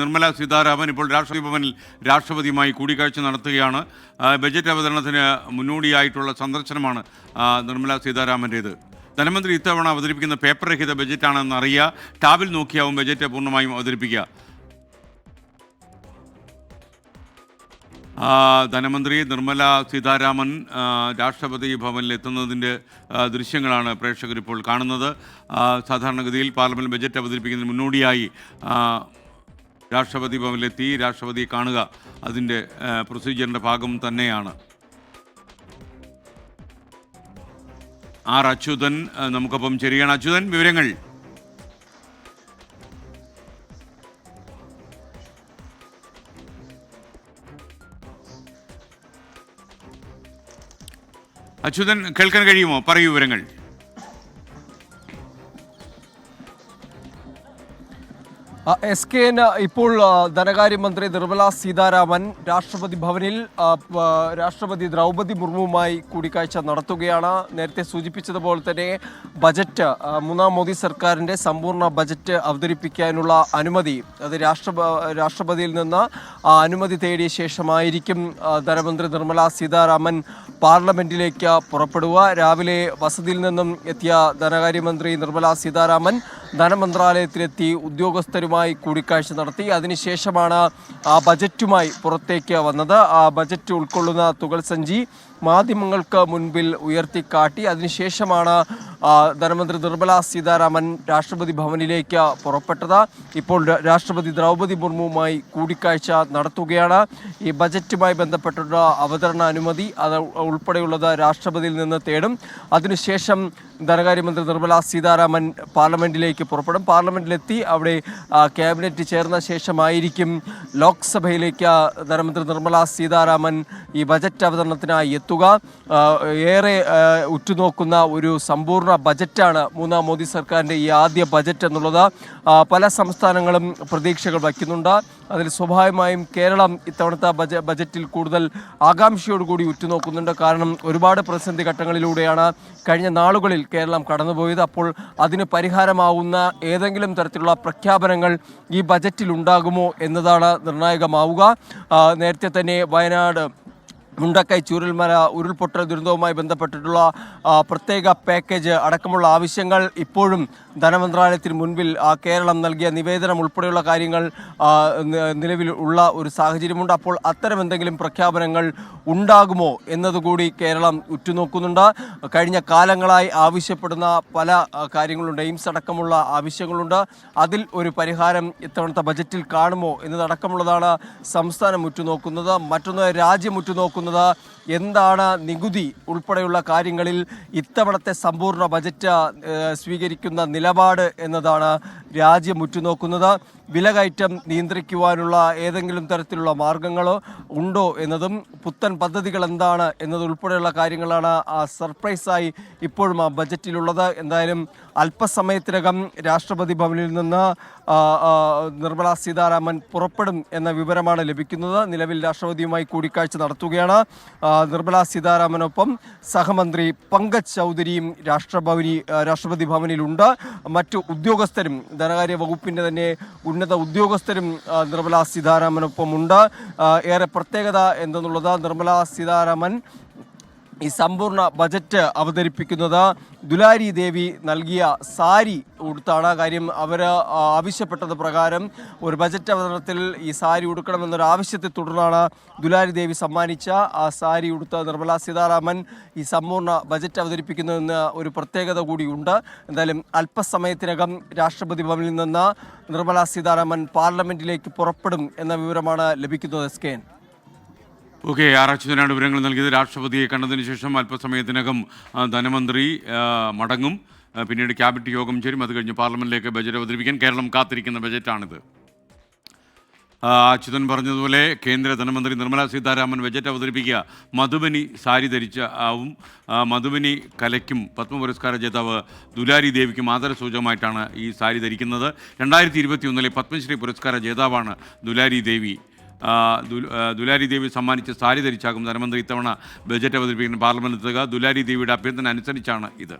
നിർമ്മല സീതാരാമൻ ഇപ്പോൾ രാഷ്ട്രപതി ഭവനിൽ രാഷ്ട്രപതിയുമായി കൂടിക്കാഴ്ച നടത്തുകയാണ്. ബജറ്റ് അവതരണത്തിന് മുന്നോടിയായിട്ടുള്ള സന്ദർശനമാണ് നിർമ്മല സീതാരാമന്റേത് ധനമന്ത്രി ഇത്തവണ അവതരിപ്പിക്കുന്ന പേപ്പർ രഹിത ബജറ്റാണെന്ന് അറിയുക ടാബിൽ നോക്കിയാവും ബജറ്റ് പൂർണമായും അവതരിപ്പിക്കുക. ധനമന്ത്രി നിർമ്മല സീതാരാമൻ രാഷ്ട്രപതി ഭവനിൽ എത്തുന്നതിന്റെ ദൃശ്യങ്ങളാണ് പ്രേക്ഷകരിപ്പോൾ കാണുന്നത്. സാധാരണഗതിയിൽ പാർലമെന്റ് ബജറ്റ് അവതരിപ്പിക്കുന്നതിന് മുന്നോടിയായി രാഷ്ട്രപതി ഭവനിലെത്തി രാഷ്ട്രപതിയെ കാണുക. അതിന്റെ പ്രൊസീജിയറിന്റെ ഭാഗം തന്നെയാണ്. ആർ അച്യുതൻ നമുക്കപ്പം ചേരുകയാണ് അച്യുതൻ വിവരങ്ങൾ. അച്യുതൻ കേൾക്കാൻ കഴിയുമോ? പറയൂ വിവരങ്ങൾ. എസ് കെ ഇപ്പോൾ ധനകാര്യമന്ത്രി നിർമ്മല സീതാരാമൻ രാഷ്ട്രപതി ഭവനിൽ രാഷ്ട്രപതി ദ്രൗപതി മുർമുവുമായി കൂടിക്കാഴ്ച നടത്തുകയാണ്. നേരത്തെ സൂചിപ്പിച്ചതുപോലെ തന്നെ ബജറ്റ് മൂന്നാം മോദി സർക്കാരിന്റെ സമ്പൂർണ ബജറ്റ് അവതരിപ്പിക്കാനുള്ള അനുമതി അത് രാഷ്ട്ര രാഷ്ട്രപതിയിൽ നിന്ന് അനുമതി തേടിയ ശേഷമായിരിക്കും ധനമന്ത്രി നിർമ്മല സീതാരാമൻ പാർലമെന്റിലേക്ക് പുറപ്പെടുക. രാവിലെ വസതിയിൽ നിന്നും എത്തിയ ധനകാര്യമന്ത്രി നിർമ്മല സീതാരാമൻ ധനമന്ത്രാലയത്തിലെത്തി ഉദ്യോഗസ്ഥരുമായി കൂടിക്കാഴ്ച നടത്തി. അതിനുശേഷമാണ് ആ ബജറ്റുമായി പുറത്തേക്ക് വന്നത്. ആ ബജറ്റ് ഉൾക്കൊള്ളുന്ന തുകൽ സഞ്ചി മാധ്യമങ്ങൾക്ക് മുൻപിൽ ഉയർത്തിക്കാട്ടി. അതിനുശേഷമാണ് ധനമന്ത്രി നിർമ്മല സീതാരാമൻ രാഷ്ട്രപതി ഭവനിലേക്ക് പുറപ്പെട്ടത്. ഇപ്പോൾ രാഷ്ട്രപതി ദ്രൗപതി മുർമുവുമായി കൂടിക്കാഴ്ച നടത്തുകയാണ്. ഈ ബജറ്റുമായി ബന്ധപ്പെട്ടുള്ള അവതരണ അനുമതി അത് ഉൾപ്പെടെയുള്ളത് രാഷ്ട്രപതിയിൽ നിന്ന് തേടും. അതിനുശേഷം ധനകാര്യമന്ത്രി നിർമ്മല സീതാരാമൻ പാർലമെന്റിലേക്ക് പുറപ്പെടും. പാർലമെന്റിലെത്തി അവിടെ ക്യാബിനറ്റ് ചേർന്ന ശേഷമായിരിക്കും ലോക്സഭയിലേക്ക് ധനമന്ത്രി നിർമ്മല സീതാരാമൻ ഈ ബജറ്റ് അവതരണത്തിനായി എത്തുക. ഏറെ ഉറ്റുനോക്കുന്ന ഒരു സമ്പൂർണ ബജറ്റാണ് മൂന്നാം മോദി സർക്കാരിന്റെ ഈ ആദ്യ ബജറ്റ് എന്നുള്ളത്. പല സംസ്ഥാനങ്ങളും പ്രതീക്ഷകൾ വയ്ക്കുന്നുണ്ട്. അതിൽ സ്വാഭാവികമായും കേരളം ഇത്തവണത്തെ ബജ ബജറ്റിൽ കൂടുതൽ ആകാംക്ഷയോടുകൂടി ഉറ്റുനോക്കുന്നുണ്ട്. കാരണം ഒരുപാട് പ്രതിസന്ധി ഘട്ടങ്ങളിലൂടെയാണ് കഴിഞ്ഞ നാളുകളിൽ കേരളം കടന്നുപോയത്. അപ്പോൾ അതിന് പരിഹാരമാവുന്ന ഏതെങ്കിലും തരത്തിലുള്ള പ്രഖ്യാപനങ്ങൾ ഈ ബജറ്റിൽ ഉണ്ടാകുമോ എന്നതാണ് നിർണായകമാവുക. നേരത്തെ തന്നെ വയനാട് മുണ്ടക്കൈ ചൂരൽമല ഉരുൾപൊട്ടൽ ദുരന്തവുമായി ബന്ധപ്പെട്ടിട്ടുള്ള പ്രത്യേക പാക്കേജ് അടക്കമുള്ള ആവശ്യങ്ങൾ ഇപ്പോഴും ധനമന്ത്രാലയത്തിന് മുൻപിൽ കേരളം നൽകിയ നിവേദനം ഉൾപ്പെടെയുള്ള കാര്യങ്ങൾ നിലവിൽ ഉള്ള ഒരു സാഹചര്യമുണ്ട്. അപ്പോൾ അത്തരം എന്തെങ്കിലും പ്രഖ്യാപനങ്ങൾ ഉണ്ടാകുമോ എന്നതുകൂടി കേരളം ഉറ്റുനോക്കുന്നുണ്ട്. കഴിഞ്ഞ കാലങ്ങളായി ആവശ്യപ്പെടുന്ന പല കാര്യങ്ങളുണ്ട്. എയിംസ് അടക്കമുള്ള ആവശ്യങ്ങളുണ്ട്. അതിൽ ഒരു പരിഹാരം ഇത്തവണത്തെ ബജറ്റിൽ കാണുമോ എന്നതടക്കമുള്ളതാണ് സംസ്ഥാനം ഉറ്റുനോക്കുന്നത്. മറ്റൊന്ന് രാജ്യം ഉറ്റുനോക്കുന്നത് എന്താണ് നികുതി ഉൾപ്പെടെയുള്ള കാര്യങ്ങളിൽ ഇത്തവണത്തെ സമ്പൂർണ ബജറ്റ് സ്വീകരിക്കുന്ന നിലപാട് എന്നതാണ് രാജ്യം ഉറ്റുനോക്കുന്നത്. വിലകയറ്റം നിയന്ത്രിക്കുവാനുള്ള ഏതെങ്കിലും തരത്തിലുള്ള മാർഗങ്ങളോ ഉണ്ടോ എന്നതും പുത്തൻ പദ്ധതികൾ എന്താണ് എന്നതുൾപ്പെടെയുള്ള കാര്യങ്ങളാണ് സർപ്രൈസായി ഇപ്പോഴും ആ ബജറ്റിലുള്ളത്. എന്തായാലും അല്പസമയത്തിനകം രാഷ്ട്രപതി ഭവനിൽ നിന്ന് നിർമ്മല സീതാരാമൻ പുറപ്പെടും എന്ന വിവരമാണ് ലഭിക്കുന്നത്. നിലവിൽ രാഷ്ട്രപതിയുമായി കൂടിക്കാഴ്ച നടത്തുകയാണ്. നിർമ്മല സീതാരാമനൊപ്പം സഹമന്ത്രി പങ്കജ് ചൗധരിയും രാഷ്ട്രഭവനി രാഷ്ട്രപതി ഭവനിലുണ്ട്. മറ്റു ഉദ്യോഗസ്ഥരും ധനകാര്യ വകുപ്പിന്റെ തന്നെ ഉന്നത ഉദ്യോഗസ്ഥരും നിർമ്മലാ സീതാരാമനൊപ്പമുണ്ട്. ഏറെ പ്രത്യേകത എന്തെന്നുള്ളത് നിർമ്മലാ സീതാരാമൻ ഈ സമ്പൂർണ ബജറ്റ് അവതരിപ്പിക്കുന്നത് ദുലാരി ദേവി നൽകിയ സാരി ഉടുത്താണ്. കാര്യം അവർ ആവശ്യപ്പെട്ടത് പ്രകാരം ഒരു ബജറ്റ് അവതരണത്തിൽ ഈ സാരി ഉടുക്കണമെന്നൊരു ആവശ്യത്തെ തുടർന്നാണ് ദുലാരി ദേവി സമ്മാനിച്ച ആ സാരി ഉടുത്ത നിർമ്മല സീതാരാമൻ ഈ സമ്പൂർണ ബജറ്റ് അവതരിപ്പിക്കുന്നതെന്ന് ഒരു പ്രത്യേകത കൂടിയുണ്ട്. എന്തായാലും അല്പസമയത്തിനകം രാഷ്ട്രപതി ഭവനിൽ നിന്ന് നിർമ്മല സീതാരാമൻ പാർലമെന്റിലേക്ക് പുറപ്പെടും എന്ന വിവരമാണ് ലഭിക്കുന്നത്. എസ് ഓക്കെ ആർ അച്യുതനാണ് വിവരങ്ങൾ നൽകിയത്. രാഷ്ട്രപതിയെ കണ്ടതിന് ശേഷം അല്പസമയത്തിനകം ധനമന്ത്രി മടങ്ങും. പിന്നീട് ക്യാബിനറ്റ് യോഗം ചേരും. അത് കഴിഞ്ഞ് പാർലമെന്റിലേക്ക് ബജറ്റ് അവതരിപ്പിക്കാൻ കേരളം കാത്തിരിക്കുന്ന ബജറ്റാണിത്. അച്യുതൻ പറഞ്ഞതുപോലെ കേന്ദ്ര ധനമന്ത്രി നിർമ്മലാ സീതാരാമൻ ബജറ്റ് അവതരിപ്പിക്കുക. മധുബനി സാരി ധരിച്ച ആവും. മധുബനി കലയ്ക്കും പത്മ പുരസ്കാര ജേതാവ് ദുലാരി ദേവിക്കും ആദരസൂചകമായിട്ടാണ് ഈ സാരി ധരിക്കുന്നത്. രണ്ടായിരത്തി ഇരുപത്തി ഒന്നിലെ പത്മശ്രീ പുരസ്കാര ജേതാവാണ് ദുലാരി ദേവി. ദുലാരി ദേവി സമ്മാനിച്ച സാരി ധരിച്ചാകും ധനമന്ത്രി ഇത്തവണ ബജറ്റ് അവതരിപ്പിക്കുന്ന പാർലമെന്റ് എത്തുക. ദുലാരി ദേവിയുടെ അഭ്യർത്ഥന അനുസരിച്ചാണ് ഇത്.